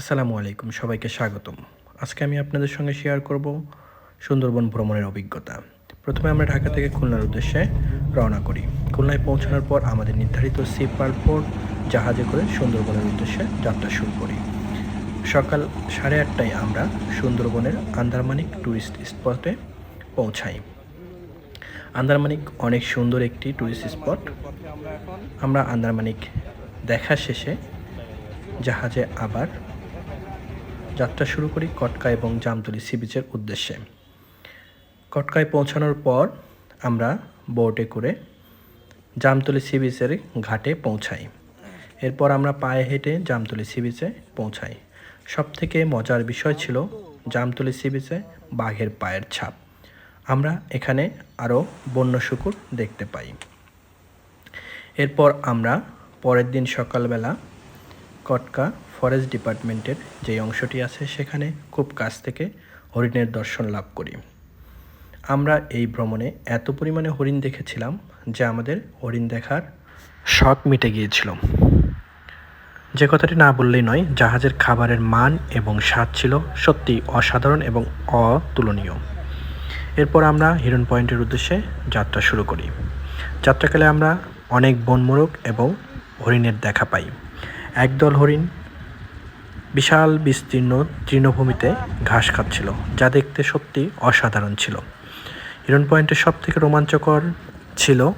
আসসালামু আলাইকুম, সবাইকে স্বাগতম। আজকে আমি আপনাদের সঙ্গে শেয়ার করব সুন্দরবন ভ্রমণের অভিজ্ঞতা। প্রথমে আমরা ঢাকা থেকে খুলনার উদ্দেশ্যে রওনা করি। খুলনায় পৌঁছানোর পর আমাদের নির্ধারিত সি পোর্ট জাহাজে করে সুন্দরবনের উদ্দেশ্যে যাত্রা শুরু করি। সকাল সাড়ে আটটায় আমরা সুন্দরবনের আন্দারমানিক ট্যুরিস্ট স্পটে পৌঁছাই। আন্দারমানিক অনেক সুন্দর একটি ট্যুরিস্ট স্পট আমরা আন্দারমানিক দেখা শেষে জাহাজে আবার যাত্রা শুরু করি কটকা এবং জামতলি সি বিচের উদ্দেশ্যে। কটকায় পৌঁছানোর পর আমরা বোটে করে জামতলি সি বিচের ঘাটে পৌঁছাই। এরপর আমরা পায়ে হেঁটে জামতলি সি বিচে পৌঁছাই। সব থেকে মজার বিষয় ছিল জামতলি সি বিচে বাঘের পায়ের ছাপ। আমরা এখানে আরও বন্য শুকুর দেখতে পাই। এরপর আমরা পরের দিন সকালবেলা কটকা ফরেস্ট ডিপার্টমেন্টের যে অংশটি আছে সেখানে খুব কাছ থেকে হরিণের দর্শন লাভ করি। আমরা এই ভ্রমণে এত পরিমাণে হরিণ দেখেছিলাম যে আমাদের হরিণ দেখার শখ মিটে গিয়েছিল। যে কথাটি না বললেই নয়, জাহাজের খাবারের মান এবং স্বাদ ছিল সত্যি অসাধারণ এবং অতুলনীয়। এরপর আমরা হিরণ পয়েন্টের উদ্দেশ্যে যাত্রা শুরু করি। যাত্রাকালে আমরা অনেক বনমোরগ এবং হরিণের দেখা পাই। একদল হরিণ বিশাল বিস্তীর্ণ তৃণভূমিতে ঘাস খাচ্ছিল, যা দেখতে সত্যি অসাধারণ ছিল। হিরণ পয়েন্টের সব থেকে রোমাঞ্চকর ছিল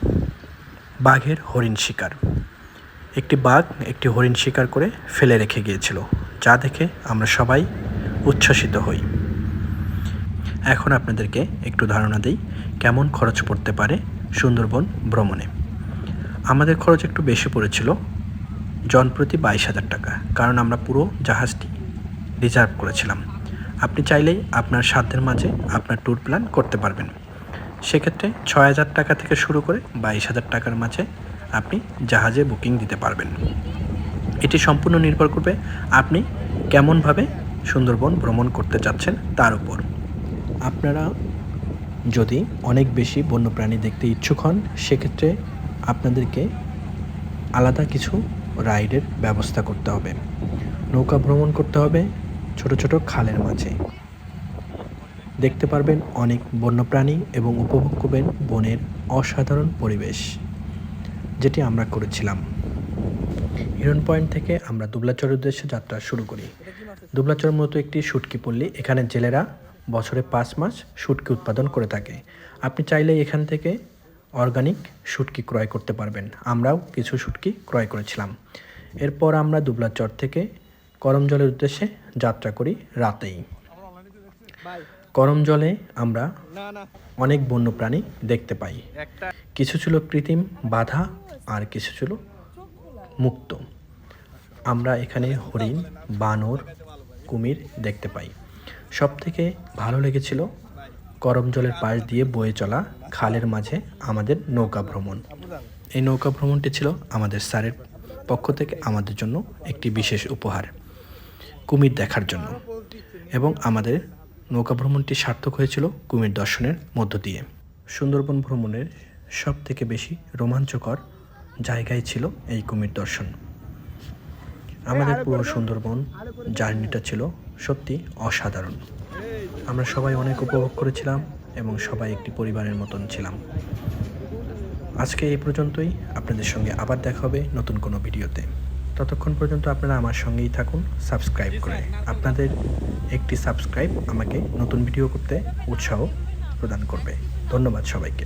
বাঘের হরিণ শিকার। একটি বাঘ একটি হরিণ শিকার করে ফেলে রেখে গিয়েছিল, যা দেখে আমরা সবাই উচ্ছ্বসিত হই। এখন আপনাদেরকে একটু ধারণা দিই, কেমন খরচ পড়তে পারে সুন্দরবন ভ্রমণে। আমাদের খরচ একটু বেশি পড়েছিল জনপ্রতি বাইশ হাজার টাকা, কারণ আমরা পুরো জাহাজটি রিজার্ভ করেছিলাম। আপনি চাইলেই আপনার সাধ্যের মাঝে আপনার ট্যুর প্ল্যান করতে পারবেন। সেক্ষেত্রে ছয় হাজার টাকা থেকে শুরু করে বাইশ হাজার টাকার মাঝে আপনি জাহাজে বুকিং দিতে পারবেন। এটি সম্পূর্ণ নির্ভর করবে আপনি কেমনভাবে সুন্দরবন ভ্রমণ করতে চাচ্ছেন তার উপর। আপনারা যদি অনেক বেশি বন্যপ্রাণী দেখতে ইচ্ছুক হন, সেক্ষেত্রে আপনাদেরকে আলাদা কিছু রাইডের ব্যবস্থা করতে হবে। নৌকা ভ্রমণ করতে হবে ছোট ছোট খালের মাঝে। দেখতে পারবেন অনেক বন্যপ্রাণী এবং উপভোগ করবেন বনের অসাধারণ পরিবেশ, যেটি আমরা করেছিলাম। হিরন পয়েন্ট থেকে আমরা দুবলাচরের উদ্দেশ্যে যাত্রা শুরু করি। দুবলাচর মূলত একটি শুটকি পল্লী। এখানে জেলেরা বছরে পাঁচ মাস শুটকি উৎপাদন করে থাকে। আপনি চাইলে এখান থেকে অর্গানিক শুটকি ক্রয় করতে পারবেন। আমরাও কিছু শুটকি ক্রয় করেছিলাম। এরপর আমরা দুবলা দুবলাচর থেকে করম জলের উদ্দেশ্যে যাত্রা করি রাতেই। করম জলে আমরা অনেক বন্যপ্রাণী দেখতে পাই। কিছু ছিল কৃত্রিম বাধা আর কিছু ছিল মুক্ত। আমরা এখানে হরিণ, বানর, কুমির দেখতে পাই। সব থেকে ভালো লেগেছিল করম জলের পাশ দিয়ে বয়ে চলা খালের মাঝে আমাদের নৌকা ভ্রমণ। এই নৌকা ভ্রমণটি ছিল আমাদের স্যারের পক্ষ থেকে আমাদের জন্য একটি বিশেষ উপহার, কুমির দেখার জন্য। এবং আমাদের নৌকা ভ্রমণটি সার্থক হয়েছিল কুমির দর্শনের মধ্য দিয়ে। সুন্দরবন ভ্রমণের সব থেকে বেশি রোমাঞ্চকর জায়গায় ছিল এই কুমির দর্শন। আমাদের পুরো সুন্দরবন জার্নিটা ছিল সত্যি অসাধারণ। আমরা সবাই অনেক উপভোগ করেছিলাম। এবং সবাই একটি পরিবারের মতন ছিলাম। আজকে এই পর্যন্তই। আপনাদের সঙ্গে আবার দেখা হবে নতুন কোনো ভিডিওতে। ততক্ষণ পর্যন্ত আপনারা আমার সঙ্গেই থাকুন, সাবস্ক্রাইব করে। আপনাদের একটি সাবস্ক্রাইব আমাকে নতুন ভিডিও করতে উৎসাহ প্রদান করবে। ধন্যবাদ সবাইকে।